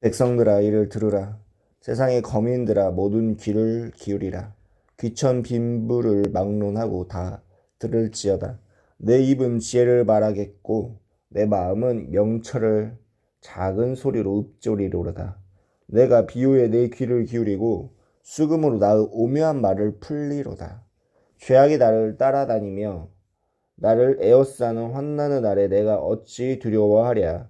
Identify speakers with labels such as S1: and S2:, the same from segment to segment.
S1: 백성들아 이를 들으라. 세상의 거민들아 모든 귀를 기울이라. 귀천 빈부를 막론하고 다 들을지어다. 내 입은 지혜를 말하겠고 내 마음은 명철을 작은 소리로 읊조리로다. 내가 비유에 내 귀를 기울이고 수금으로 나의 오묘한 말을 풀리로다. 죄악이 나를 따라다니며 나를 에워싸는 환난의 날에 내가 어찌 두려워하랴.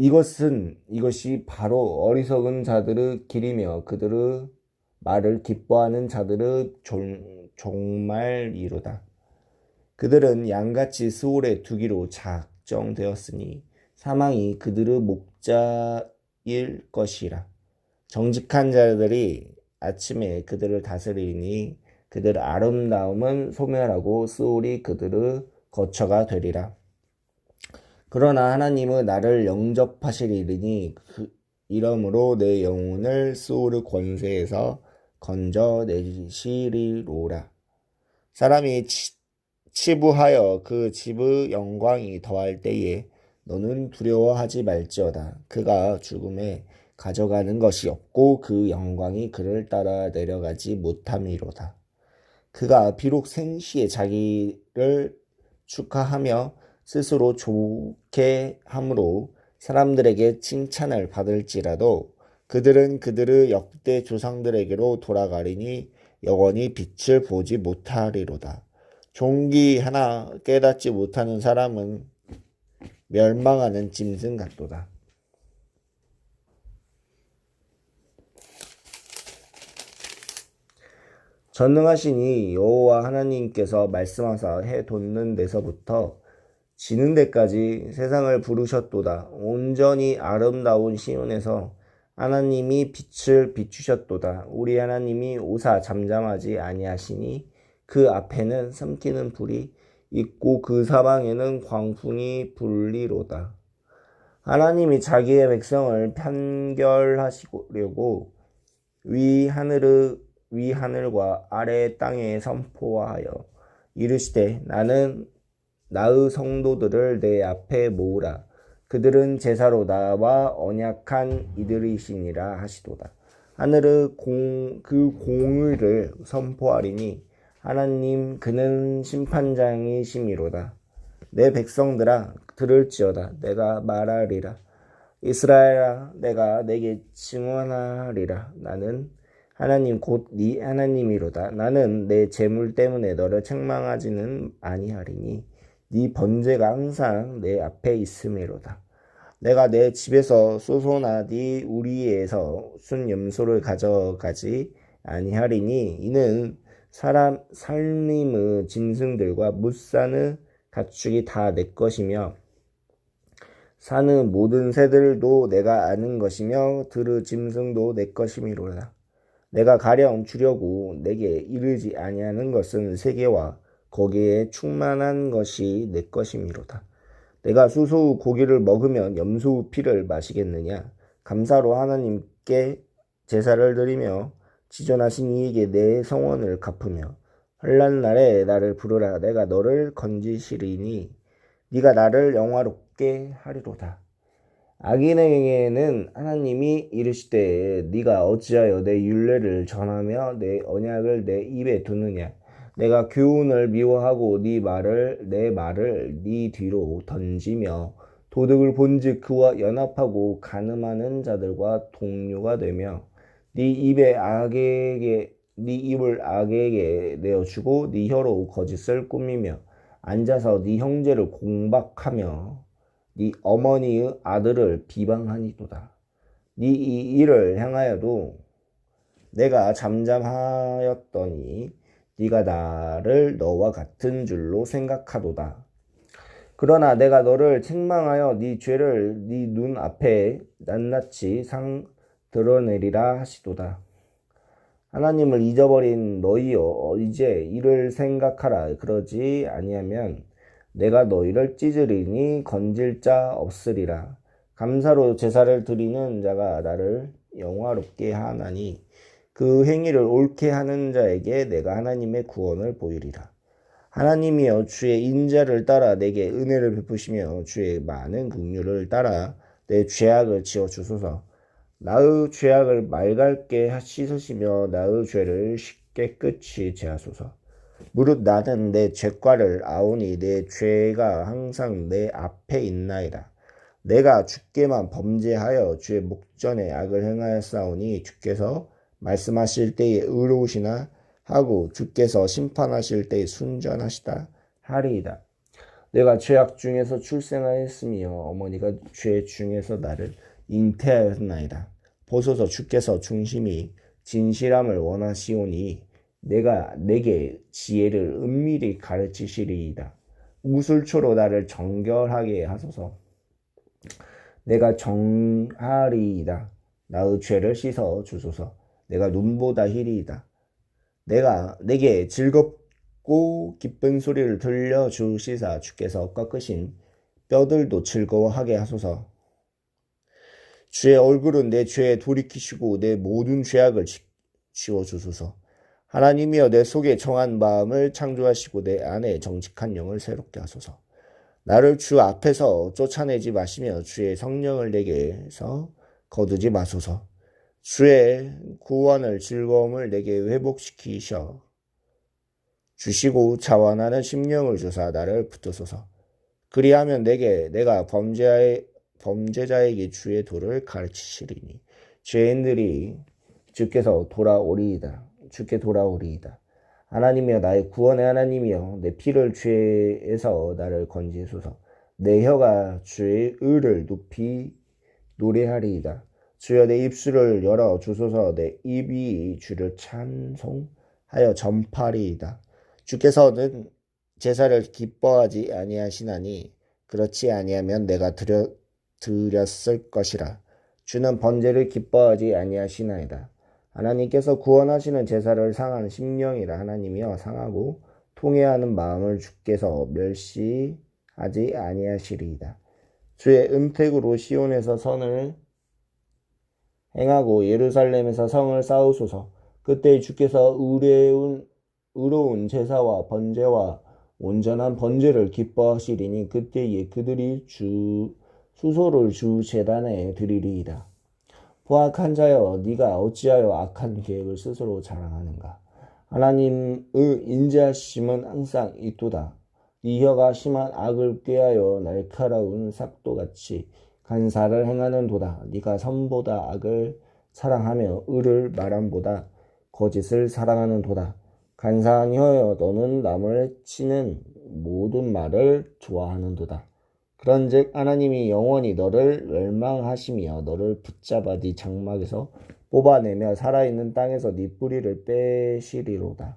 S1: 이것은 이것이 바로 어리석은 자들의 길이며 그들의 말을 기뻐하는 자들의 종, 종말이로다. 그들은 양같이 수월에 두기로 작정되었으니 사망이 그들의 목자일 것이라. 정직한 자들이 아침에 그들을 다스리니 그들의 아름다움은 소멸하고 수월이 그들의 거처가 되리라. 그러나 하나님은 나를 영접하시리니 그 이러므로 내 영혼을 수월의 권세에서 건져내시리로라. 사람이 치, 치부하여 그 집의 영광이 더할 때에 너는 두려워하지 말지어다. 그가 죽음에 가져가는 것이 없고 그 영광이 그를 따라 내려가지 못함이로다. 그가 비록 생시에 자기를 축하하며 스스로 좋게 함으로 사람들에게 칭찬을 받을지라도 그들은 그들의 역대 조상들에게로 돌아가리니 영원히 빛을 보지 못하리로다. 종기 하나 깨닫지 못하는 사람은 멸망하는 짐승 같도다. 전능하시니 여호와 하나님께서 말씀하사 해 돋는 데서부터 지는 데까지 세상을 부르셨도다. 온전히 아름다운 시온에서 하나님이 빛을 비추셨도다. 우리 하나님이 오사 잠잠하지 아니하시니 그 앞에는 삼키는 불이 있고 그 사방에는 광풍이 불리로다. 하나님이 자기의 백성을 판결하시려고 위 하늘의 위 하늘과 아래 땅에 선포하여 이르시되 나는 나의 성도들을 내 앞에 모으라. 그들은 제사로 나와 언약한 이들이시니라 하시도다. 하늘의 공, 그 공의를 선포하리니 하나님 그는 심판장이심이로다. 내 백성들아 들을지어다. 내가 말하리라. 이스라엘아 내가 내게 증언하리라. 나는 하나님 곧 네 하나님이로다. 나는 내 재물 때문에 너를 책망하지는 아니하리니 네 번제가 항상 내 앞에 있음이로다. 내가 내 집에서 소소나 네 우리에서 순 염소를 가져가지 아니하리니 이는 사람 살림의 짐승들과 무산의 가축이 다 내 것이며 사는 모든 새들도 내가 아는 것이며 들의 짐승도 내 것이미로다. 내가 가령 주려고 내게 이르지 아니하는 것은 세계와 거기에 충만한 것이 내 것이미로다. 내가 수소의 고기를 먹으면 염소의 피를 마시겠느냐? 감사로 하나님께 제사를 드리며 지존하신 이에게 내 성원을 갚으며 환란 날에 나를 부르라 내가 너를 건지시리니 네가 나를 영화롭게 하리로다. 악인에게는 하나님이 이르시되 네가 어찌하여 내 율례를 전하며 내 언약을 내 입에 두느냐 내가 교훈을 미워하고 네 말을 내 말을 네 뒤로 던지며 도덕을 본즉 그와 연합하고 가늠하는 자들과 동료가 되며 네 입에 악에게 네 입을 악에게 내어주고 네 혀로 거짓을 꾸미며 앉아서 네 형제를 공박하며 네 어머니의 아들을 비방하니도다. 네 이 일을 향하여도 내가 잠잠하였더니 네가 나를 너와 같은 줄로 생각하도다. 그러나 내가 너를 책망하여 네 죄를 네 눈 앞에 낱낱이 상 드러내리라 하시도다. 하나님을 잊어버린 너희여 이제 이를 생각하라 그러지 아니하면 내가 너희를 찢으리니 건질 자 없으리라 감사로 제사를 드리는 자가 나를 영화롭게 하나니 그 행위를 옳게 하는 자에게 내가 하나님의 구원을 보이리라 하나님이여 주의 인자를 따라 내게 은혜를 베푸시며 주의 많은 긍휼을 따라 내 죄악을 지어 주소서 나의 죄악을 맑게 씻으시며 나의 죄를 쉽게 끝이 제하소서. 무릇 나는 내 죄과를 아오니 내 죄가 항상 내 앞에 있나이다. 내가 주께만 범죄하여 주의 목전에 악을 행하였사오니 주께서 말씀하실 때에 의로우시나 하고 주께서 심판하실 때에 순전하시다 하리이다. 내가 죄악 중에서 출생하였으며 어머니가 죄 중에서 나를 잉태하였나이다. 보소서 주께서 중심이 진실함을 원하시오니 내가 내게 지혜를 은밀히 가르치시리이다. 우술초로 나를 정결하게 하소서. 내가 정하리이다. 나의 죄를 씻어 주소서. 내가 눈보다 희리이다. 내가 내게 즐겁고 기쁜 소리를 들려 주시사 주께서 꺾으신 뼈들도 즐거워하게 하소서. 주의 얼굴은 내 죄에 돌이키시고 내 모든 죄악을 지워 주소서. 하나님이여 내 속에 정한 마음을 창조하시고 내 안에 정직한 영을 새롭게 하소서. 나를 주 앞에서 쫓아내지 마시며 주의 성령을 내게서 거두지 마소서. 주의 구원을 즐거움을 내게 회복시키셔 주시고 자원하는 심령을 주사 나를 붙드소서. 그리하면 내게 내가 범죄하에 범죄자에게 주의 도를 가르치시리니 죄인들이 주께서 돌아오리이다. 주께 돌아오리이다. 하나님이여 나의 구원의 하나님이여 내 피를 죄에서 나를 건지소서. 내 혀가 주의 의를 높이 노래하리이다. 주여 내 입술을 열어 주소서 내 입이 주를 찬송하여 전파리이다. 주께서는 제사를 기뻐하지 아니하시나니 그렇지 아니하면 내가 드려 드렸을 것이라. 주는 번제를 기뻐하지 아니하시나이다. 하나님께서 구원하시는 제사를 상한 심령이라 하나님이여 상하고 통회하는 마음을 주께서 멸시하지 아니하시리이다. 주의 은택으로 시온에서 선을 행하고 예루살렘에서 성을 쌓으소서. 그때 주께서 의로운, 의로운 제사와 번제와 온전한 번제를 기뻐하시리니 그때에 그들이 주 수소를 주 재단에 드리리이다. 보악한 자여 네가 어찌하여 악한 계획을 스스로 자랑하는가? 하나님의 인자심은 항상 있도다. 네 혀가 심한 악을 꾀하여 날카로운 삭도같이 간사를 행하는 도다. 네가 선보다 악을 사랑하며 의를 말함보다 거짓을 사랑하는 도다. 간사한 혀여 너는 남을 치는 모든 말을 좋아하는 도다. 그런즉 하나님이 영원히 너를 멸망하시며 너를 붙잡아 네 장막에서 뽑아내며 살아있는 땅에서 네 뿌리를 빼시리로다.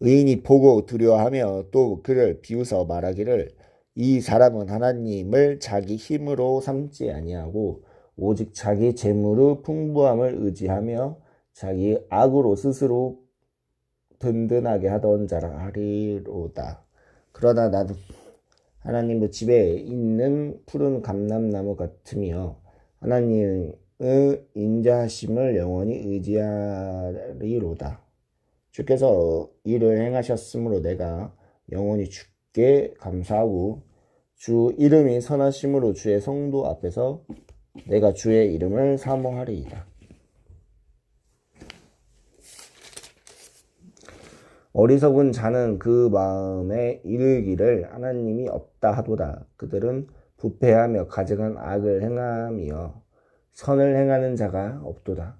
S1: 의인이 보고 두려워하며 또 그를 비웃어 말하기를 이 사람은 하나님을 자기 힘으로 삼지 아니하고 오직 자기 재물의 풍부함을 의지하며 자기 악으로 스스로 든든하게 하던 자라 하리로다. 그러나 나도 하나님의 집에 있는 푸른 감람나무 같으며 하나님의 인자하심을 영원히 의지하리로다. 주께서 이를 행하셨으므로 내가 영원히 주께 감사하고 주 이름이 선하심으로 주의 성도 앞에서 내가 주의 이름을 사모하리이다. 어리석은 자는 그 마음에 이르기를 하나님이 없다 하도다. 그들은 부패하며 가증한 악을 행하며 선을 행하는 자가 없도다.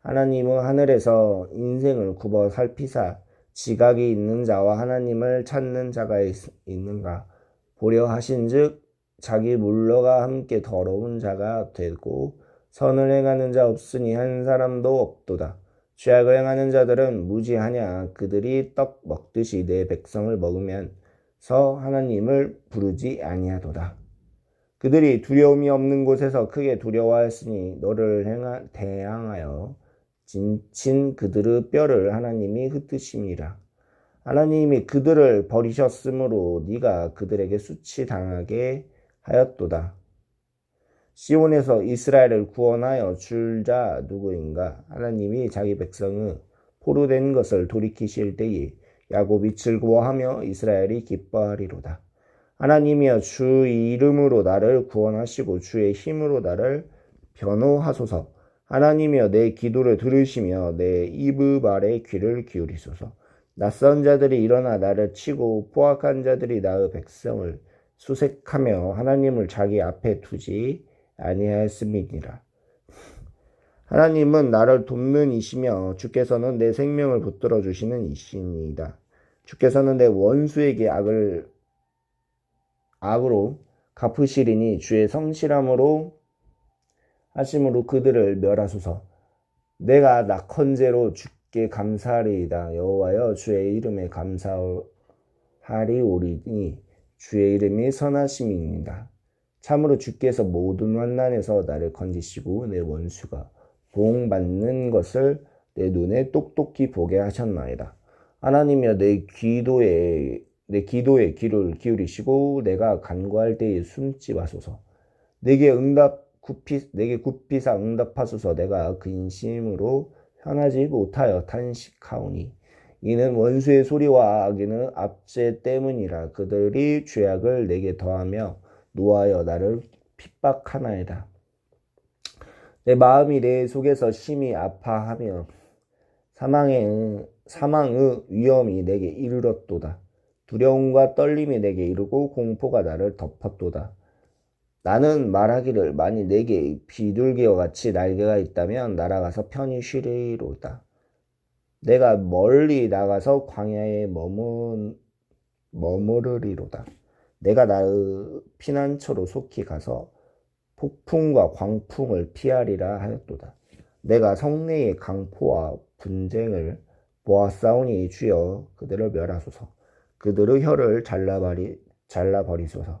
S1: 하나님은 하늘에서 인생을 굽어 살피사 지각이 있는 자와 하나님을 찾는 자가 있, 있는가 보려 하신즉 자기 물러가 함께 더러운 자가 되고 선을 행하는 자 없으니 한 사람도 없도다. 죄악을 행하는 자들은 무지하냐 그들이 떡 먹듯이 내 백성을 먹으면서 하나님을 부르지 아니하도다. 그들이 두려움이 없는 곳에서 크게 두려워하였으니 너를 행하, 대항하여 진친 그들의 뼈를 하나님이 흩으심이라. 하나님이 그들을 버리셨으므로 네가 그들에게 수치 당하게 하였도다. 시온에서 이스라엘을 구원하여 줄 자 누구인가? 하나님이 자기 백성의 포로된 것을 돌이키실 때에 야곱이 즐거워하며 이스라엘이 기뻐하리로다. 하나님이여 주 이름으로 나를 구원하시고 주의 힘으로 나를 변호하소서. 하나님이여 내 기도를 들으시며 내 말에 귀를 기울이소서. 낯선 자들이 일어나 나를 치고 포악한 자들이 나의 백성을 수색하며 하나님을 자기 앞에 두지 아니하였음이니라. 하나님은 나를 돕는 이시며 주께서는 내 생명을 붙들어 주시는 이시니이다. 주께서는 내 원수에게 악을 악으로 갚으시리니 주의 성실함으로 하심으로 그들을 멸하소서. 내가 낙헌제로 주께 감사하리이다. 여호와여 주의 이름에 감사하리오리니 주의 이름이 선하심입니다. 참으로 주께서 모든 환난에서 나를 건지시고 내 원수가 보응받는 것을 내 눈에 똑똑히 보게 하셨나이다. 하나님이여 내 기도에 내 기도에 귀를 기울이시고 내가 간구할 때에 숨지 마소서. 내게 응답 굽히 내게 굽히사 응답하소서. 내가 근심으로 편하지 못하여 탄식하오니 이는 원수의 소리와 악인의 압제 때문이라 그들이 죄악을 내게 더하며 노하여 나를 핍박하나이다. 내 마음이 내 속에서 심히 아파하며 사망의 사망의 위험이 내게 이르렀도다. 두려움과 떨림이 내게 이르고 공포가 나를 덮었도다. 나는 말하기를 만일 내게 비둘기와 같이 날개가 있다면 날아가서 편히 쉬리로다. 내가 멀리 나가서 광야에 머문, 머무르리로다. 내가 나의 피난처로 속히 가서 폭풍과 광풍을 피하리라 하였도다. 내가 성내의 강포와 분쟁을 보았사오니 주여 그들을 멸하소서. 그들의 혀를 잘라버리, 잘라버리소서.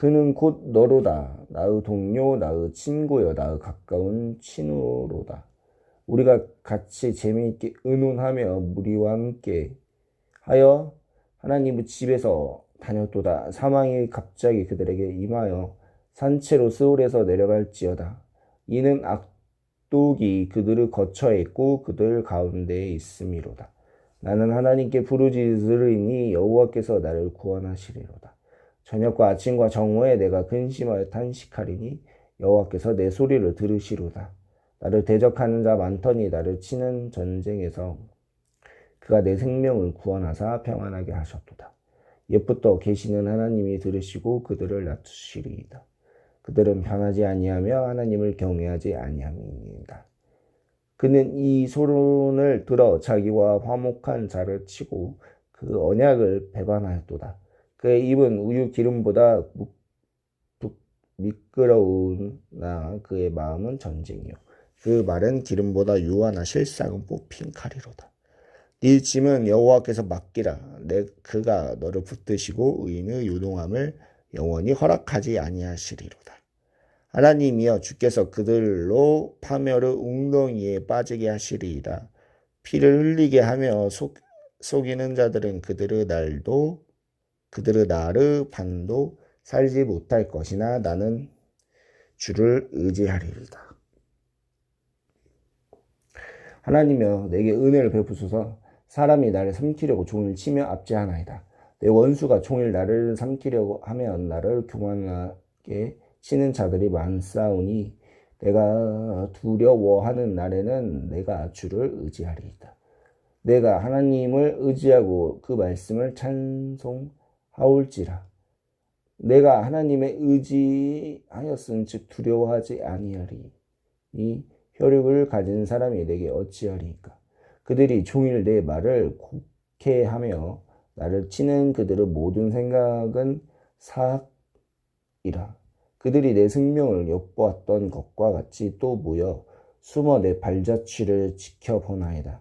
S1: 그는 곧 너로다. 나의 동료, 나의 친구여, 나의 가까운 친구로다. 우리가 같이 재미있게 의논하며 무리와 함께 하여 하나님의 집에서 다녔도다. 사망이 갑자기 그들에게 임하여 산채로 스올에서 내려갈지어다. 이는 악독이 그들을 거처했고 그들 가운데에 있음이로다. 나는 하나님께 부르짖으리니 여호와께서 나를 구원하시리로다. 저녁과 아침과 정오에 내가 근심하여 탄식하리니 여호와께서 내 소리를 들으시로다. 나를 대적하는 자 많더니 나를 치는 전쟁에서 그가 내 생명을 구원하사 평안하게 하셨도다. 옛부터 계시는 하나님이 들으시고 그들을 낮추시리이다. 그들은 변하지 아니하며 하나님을 경외하지 아니함이니이다. 그는 이 소론을 들어 자기와 화목한 자를 치고 그 언약을 배반하였도다. 그의 입은 우유 기름보다 미끄러우나 그의 마음은 전쟁이요. 그 말은 기름보다 유하나 실상은 뽑힌 칼이로다. 네 짐은 여호와께서 맡기라. 내 그가 너를 붙드시고 의인의 유동함을 영원히 허락하지 아니하시리로다. 하나님이여 주께서 그들로 파멸의 웅덩이에 빠지게 하시리이다. 피를 흘리게 하며 속, 속이는 자들은 그들의 날도 그들의 날의 반도 살지 못할 것이나 나는 주를 의지하리이다. 하나님여 내게 은혜를 베푸소서 사람이 나를 삼키려고 종일 치며 압제하나이다. 내 원수가 종일 나를 삼키려고 하면 나를 교만하게 치는 자들이 많사오니 내가 두려워하는 날에는 내가 주를 의지하리이다. 내가 하나님을 의지하고 그 말씀을 찬송 하올지라. 내가 하나님의 의지하였은 즉 두려워하지 아니하리. 이 혈육을 가진 사람이 내게 어찌하리까? 그들이 종일 내 말을 곡해하며 나를 치는 그들의 모든 생각은 사악이라. 그들이 내 생명을 엿보았던 것과 같이 또 모여 숨어 내 발자취를 지켜보나이다.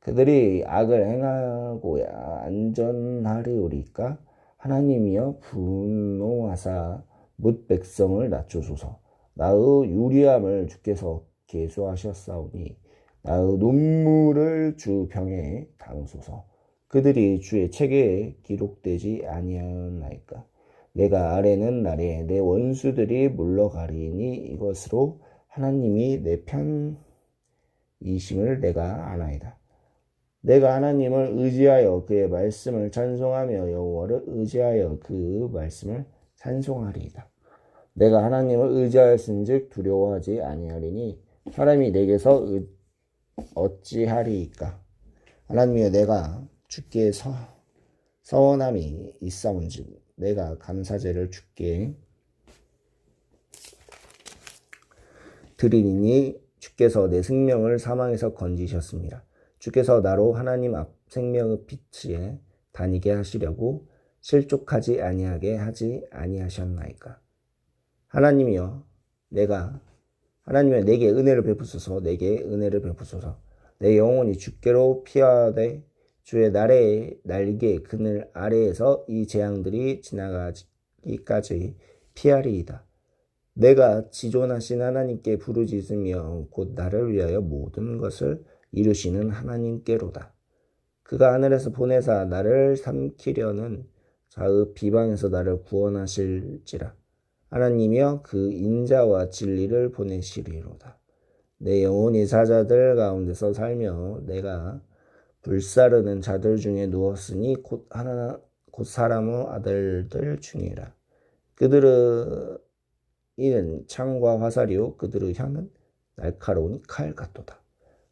S1: 그들이 악을 행하고야 안전하리오리까? 하나님이여 분노하사 묻 백성을 낮추소서. 나의 유리함을 주께서 계수하셨사오니 나의 눈물을 주 병에 담소서. 그들이 주의 책에 기록되지 아니하나이까. 내가 아래는 날에 내 원수들이 물러가리니 이것으로 하나님이 내 편이심을 내가 아나이다. 내가 하나님을 의지하여 그의 말씀을 찬송하며 여호와를 의지하여 그 말씀을 찬송하리이다. 내가 하나님을 의지하였은즉 두려워하지 아니하리니 사람이 내게서 의, 어찌하리이까? 하나님이여 내가 주께 서, 서원함이 있사온즉 내가 감사제를 주께 드리니 주께서 내 생명을 사망에서 건지셨습니다. 주께서 나로 하나님 앞 생명의 빛에 다니게 하시려고 실족하지 아니하게 하지 아니하셨나이까. 하나님이여 내가 하나님의 내게 은혜를 베푸소서 내게 은혜를 베푸소서 내 영혼이 주께로 피하되 주의 날에 날개 그늘 아래에서 이 재앙들이 지나가기까지 피하리이다. 내가 지존하신 하나님께 부르짖으며 곧 나를 위하여 모든 것을 이루시는 하나님께로다. 그가 하늘에서 보내사 나를 삼키려는 자의 비방에서 나를 구원하실지라. 하나님이여 그 인자와 진리를 보내시리로다. 내 영혼이 사자들 가운데서 살며 내가 불사르는 자들 중에 누웠으니 곧 하나 곧 사람의 아들들 중이라. 그들의 이는 창과 화살이요 그들의 향은 날카로운 칼 같도다.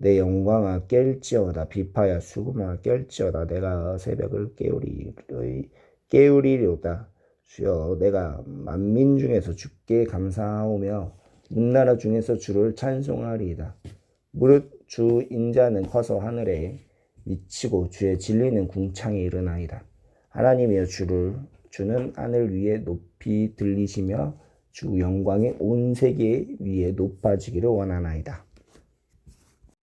S1: 내 영광아 깰지어다. 비파야 수금아 깰지어다. 내가 새벽을 깨우리 깨우리로다. 주여 내가 만민 중에서 주께 감사하오며 문나라 중에서 주를 찬송하리이다. 무릇 주 인자는 커서 하늘에 미치고 주의 진리는 궁창에 이르나이다. 하나님이여 주를 주는 하늘 위에 높이 들리시며 주 영광이 온 세계 위에 높아지기를 원하나이다